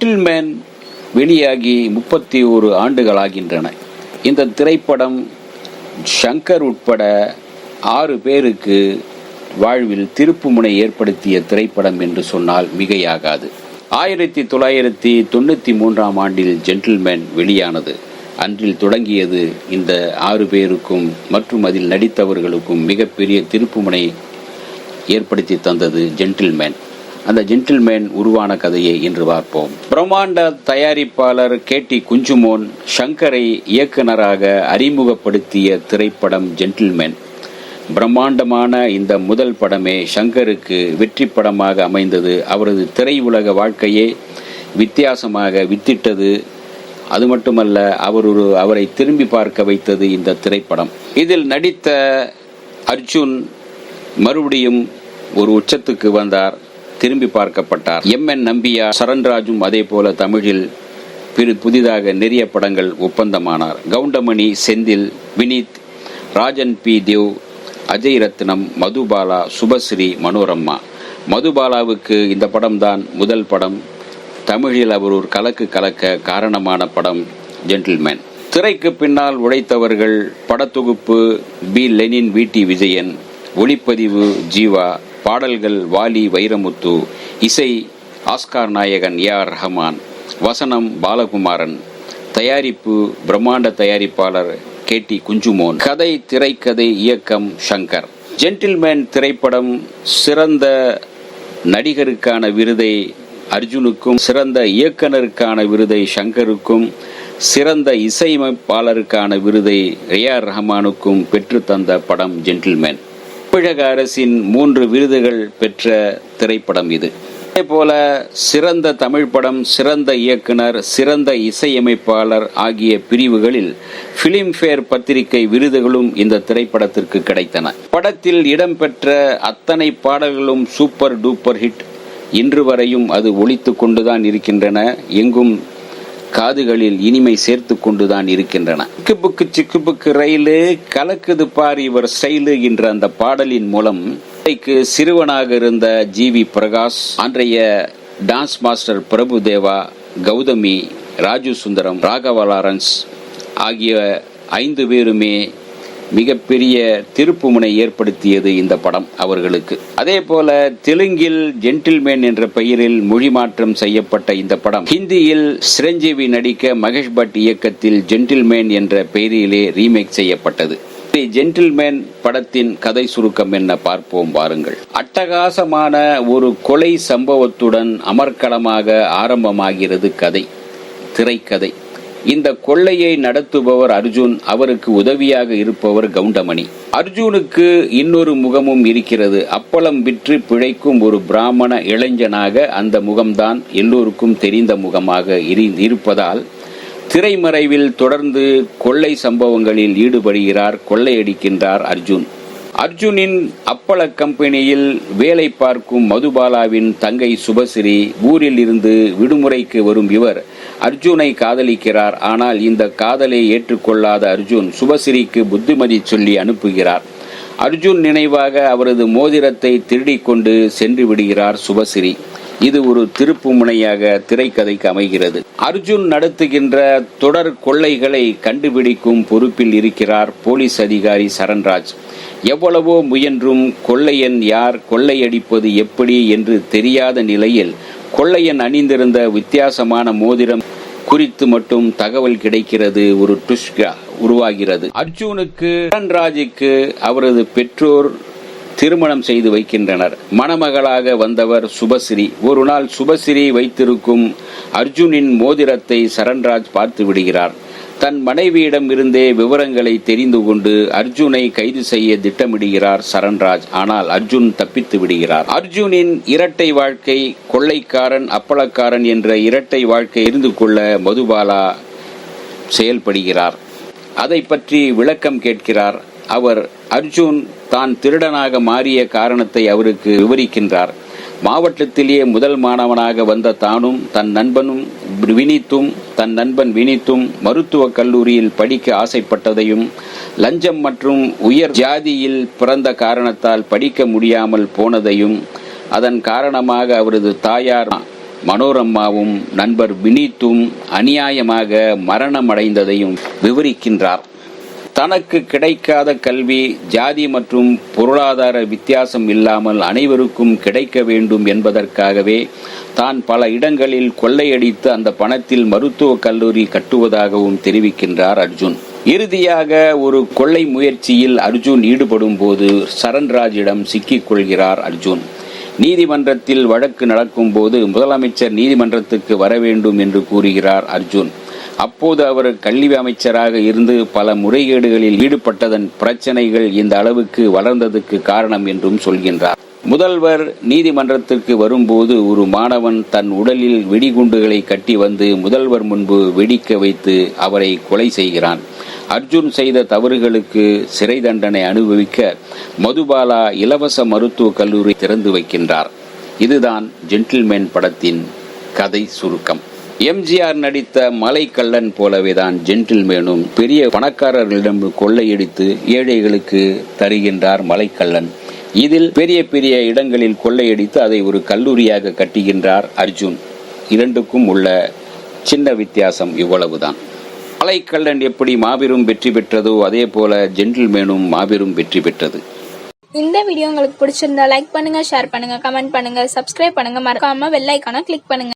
Gentleman வெளியாகி முப்பத்தி ஒரு ஆண்டுகளாகின்றன. இந்த திரைப்படம் ஷங்கர் உட்பட ஆறு பேருக்கு வாழ்வில் திருப்புமுனை ஏற்படுத்திய திரைப்படம் என்று சொன்னால் மிகையாகாது. ஆயிரத்தி தொள்ளாயிரத்தி தொண்ணூற்றி மூன்றாம் ஆண்டில் ஜென்டில்மேன் வெளியானது. அன்றில் தொடங்கியது இந்த ஆறு பேருக்கும் மற்றும் அதில் நடித்தவர்களுக்கும் மிகப்பெரிய திருப்புமுனை ஏற்படுத்தி தந்தது ஜென்டில்மேன் அந்த ஜென்டில்மேன் உருவான கதையை இன்று பார்ப்போம். பிரம்மாண்ட தயாரிப்பாளர் கே டி குஞ்சுமோன் ஷங்கரை இயக்குனராக அறிமுகப்படுத்திய திரைப்படம் ஜென்டில்மேன் பிரம்மாண்டமான இந்த முதல் படமே ஷங்கருக்கு வெற்றி படமாக அமைந்தது. அவரது திரையுலக வாழ்க்கையே வித்தியாசமாக வித்திட்டது. அது மட்டுமல்ல அவர் ஒரு அவரை திரும்பி பார்க்க வைத்தது இந்த திரைப்படம். இதில் நடித்த அர்ஜுன் மறுபடியும் ஒரு உச்சத்துக்கு வந்தார். திரும்பி பார்க்கப்பட்டார். எம். என். நம்பியார் சரண்ராஜும் அதே போல தமிழில் பிற புதிதாக நிறைய படங்கள் ஒப்பந்தமானார். கவுண்டமணி செந்தில் வினீத் ராஜன் பி. தேவ் அஜய் ரத்னம் மதுபாலா சுபஸ்ரீ மனோரம்மா. மதுபாலாவுக்கு இந்த படம்தான் முதல் படம். தமிழில் அவர் ஒரு கலக்கு கலக்க காரணமான படம் ஜென்டில்மேன் திரைக்கு பின்னால் உழைத்தவர்கள் படத்தொகுப்பு P. Lenin V. T. Vijayan ஒளிப்பதிவு ஜீவா பாடல்கள் வாலி வைரமுத்து இசை ஆஸ்கார் நாயகன் ஏ ஆர் ரஹமான் வசனம் பாலகுமாரன் தயாரிப்பு பிரம்மாண்ட தயாரிப்பாளர் கே டி குஞ்சுமோன் கதை திரைக்கதை இயக்கம் ஷங்கர் ஜென்டில்மேன் திரைப்படம் சிறந்த நடிகருக்கான விருதை அர்ஜுனுக்கும் சிறந்த இயக்குனருக்கான விருதை ஷங்கருக்கும் சிறந்த இசையமைப்பாளருக்கான விருதை ரியார் ரஹ்மானுக்கும் பெற்றுத்தந்த படம் ஜென்டில்மேன். தமிழக அரசின் மூன்று விருதுகள் பெற்ற திரைப்படம் இது. அதே போல சிறந்த தமிழ் படம் சிறந்த இயக்குனர் சிறந்த இசையமைப்பாளர் ஆகிய பிரிவுகளில் பிலிம்ஃபேர் பத்திரிகை விருதுகளும் இந்த திரைப்படத்திற்கு கிடைத்தன. படத்தில் இடம்பெற்ற அத்தனை பாடல்களும் சூப்பர் டூப்பர் ஹிட். இன்று வரையும் அது ஒழித்து கொண்டுதான் இருக்கின்றன. எங்கும் காதுகளில் இனிமை சேர்த்து கொண்டுதான் இருக்கின்றன. சிக்கு புக்கு சிக்கு புக்கு ரயிலு கலக்குது பார் இவர் ஸ்டைலு என்ற அந்த பாடலின் மூலம் இன்றைக்கு சிறுவனாக இருந்த ஜி வி பிரகாஷ் அன்றைய dance master Prabhu Deva Gautami Raju Sundaram Raghava Lawrence ஆகிய ஐந்து பேருமே மிகப்பெரிய திருப்புமுனை ஏற்படுத்தியது இந்த படம் அவர்களுக்கு. அதே போல தெலுங்கில் ஜென்டில்மேன் என்ற பெயரில் மொழி மாற்றம் செய்யப்பட்ட இந்த படம் ஹிந்தியில் சிரஞ்சீவி நடிக்க மகேஷ் பட் இயக்கத்தில் ஜென்டில்மேன் என்ற பெயரிலே ரீமேக் செய்யப்பட்டது. ஜென்டில்மேன் படத்தின் கதை சுருக்கம் என்ன பார்ப்போம் பாருங்கள் அட்டகாசமான ஒரு கொலை சம்பவத்துடன் அமர்க்களமாக ஆரம்பமாகிறது கதை திரைக்கதை. இந்த கொள்ளையை நடத்துபவர் அர்ஜுன் அவருக்கு உதவியாக இருப்பவர் கவுண்டமணி. அர்ஜுனுக்கு இன்னொரு முகமும் இருக்கிறது. அப்பளம் விற்று பிழைக்கும் ஒரு பிராமண இளைஞனாக அந்த முகம்தான் எல்லோருக்கும் தெரிந்த முகமாக இருப்பதால் திரைமறைவில் தொடர்ந்து கொள்ளை சம்பவங்களில் ஈடுபடுகிறார் கொள்ளையடிக்கின்றார் அர்ஜுன். அர்ஜுனின் அப்பள கம்பெனியில் வேலை பார்க்கும் மதுபாலாவின் தங்கை சுபஸ்ரீ ஊரில் இருந்து விடுமுறைக்கு வரும் இவர் அர்ஜுனை காதலிக்கிறார். ஆனால் இந்த காதலை ஏற்றுக்கொள்ளாத அர்ஜுன் சுபஸ்ரீக்கு புத்திமதி சொல்லி அனுப்புகிறார். அர்ஜுன் நினைவாக அவரது மோதிரத்தை திருடிக்கொண்டு சென்று விடுகிறார் சுபஸ்ரீ இது ஒரு திருப்பு முனையாக திரைக்கதைக்கு அமைகிறது. அர்ஜுன் நடத்துகின்ற தொடர் கொள்ளைகளை கண்டுபிடிக்கும் பொறுப்பில் இருக்கிறார் போலீஸ் அதிகாரி சரண்ராஜ். எவ்வளவோ முயன்றும் கொள்ளையன் யார் கொள்ளையடிப்பது எப்படி என்று தெரியாத நிலையில் கொள்ளையன் அணிந்திருந்த வித்தியாசமான மோதிரம் குறித்து மட்டும் தகவல் கிடைக்கிறது. ஒரு டுஷ்கா உருவாகிறது. அர்ஜுனுக்கு சரண்ராஜுக்கு அவரது பெற்றோர் திருமணம் செய்து வைக்கின்றனர். மணமகளாக வந்தவர் சுபஸ்ரீ. ஒரு நாள் சுபஸ்ரீ வைத்திருக்கும் அர்ஜுனின் மோதிரத்தை சரண்ராஜ் பார்த்து விடுகிறார். தன் மனைவியிடம் இருந்தே விவரங்களை தெரிந்து கொண்டு அர்ஜுனை கைது செய்ய திட்டமிடுகிறார் சரண்ராஜ். ஆனால் அர்ஜுன் தப்பித்து விடுகிறார். அர்ஜுனின் இரட்டை வாழ்க்கை கொள்ளைக்காரன் அப்பளக்காரன் என்ற இரட்டை வாழ்க்கை இருந்து கொள்ள மதுபாலா செயல்படுகிறார். அதை பற்றி விளக்கம் கேட்கிறார். அவர் அர்ஜுன் தான் திருடனாக மாறிய காரணத்தை அவருக்கு விவரிக்கின்றார். மாவட்டத்திலேயே முதல் மாணவனாக வந்த தானும் தன் நண்பனும் வினித்தும் தன் நண்பன் வினித்தும் மருத்துவக் கல்லூரியில் படிக்க ஆசைப்பட்டதையும் லஞ்சம் மற்றும் உயர் ஜாதியில் பிறந்த காரணத்தால் படிக்க முடியாமல் போனதையும் அதன் காரணமாக அவரது தாயார் மனோரம்மாவும் நண்பர் வினித்தும் அநியாயமாக மரணமடைந்ததையும் விவரிக்கின்றார். தனக்கு கிடைக்காத கல்வி ஜாதி மற்றும் பொருளாதார வித்தியாசம் இல்லாமல் அனைவருக்கும் கிடைக்க வேண்டும் என்பதற்காகவே தான் பல இடங்களில் கொள்ளையடித்து அந்த பணத்தில் மருத்துவக் கல்லூரி கட்டுவதாகவும் தெரிவிக்கின்றார் அர்ஜுன். இறுதியாக ஒரு கொள்ளை முயற்சியில் அர்ஜுன் ஈடுபடும் போது சரண்ராஜிடம் சிக்கிக் கொள்கிறார் அர்ஜுன். நீதிமன்றத்தில் வழக்கு நடக்கும்போது முதலமைச்சர் நீதிமன்றத்துக்கு வர வேண்டும் என்று கூறுகிறார் அர்ஜுன். அப்போது அவர் கல்வி அமைச்சராக இருந்து பல முறைகேடுகளில் ஈடுபட்டதன் பிரச்சனைகள் இந்த அளவுக்கு வளர்ந்ததுக்கு காரணம் என்றும் சொல்கின்றார். முதல்வர் நீதிமன்றத்திற்கு வரும்போது ஒரு மாணவன் தன் உடலில் வெடிகுண்டுகளை கட்டி வந்து முதல்வர் முன்பு வெடிக்க வைத்து அவரை கொலை செய்கிறான். அர்ஜுன் செய்த தவறுகளுக்கு சிறை தண்டனை அனுபவிக்க மதுபாலா இலவச மருத்துவக் கல்லூரி திறந்து வைக்கின்றார். இதுதான் ஜென்டில்மேன் படத்தின் கதை சுருக்கம். எம்ஜிஆர் நடித்த மலைக்கள்ளன் போலவேதான் ஜென்டில்மேனும் பெரிய பணக்காரர்களிடம் கொள்ளையடித்து ஏழைகளுக்கு தருகின்றார் மலைக்கள்ளன் இதில் பெரிய பெரிய இடங்களில் கொள்ளையடித்து அதை ஒரு கல்லூரியாக கட்டுகின்றார் அர்ஜுன். இரண்டுக்கும் உள்ள சின்ன வித்தியாசம் இவ்வளவுதான். மலைக்கள்ளன் எப்படி மாபெரும் வெற்றி பெற்றதோ அதே போல ஜென்டில்மேனும் மாபெரும் வெற்றி பெற்றது. இந்த வீடியோ உங்களுக்கு பிடிச்சிருந்தா லைக் பண்ணுங்க ஷேர் பண்ணுங்க கமெண்ட் பண்ணுங்க சப்ஸ்கிரைப் பண்ணுங்க. மறக்காம வெள்ளைக்கான கிளிக் பண்ணுங்க.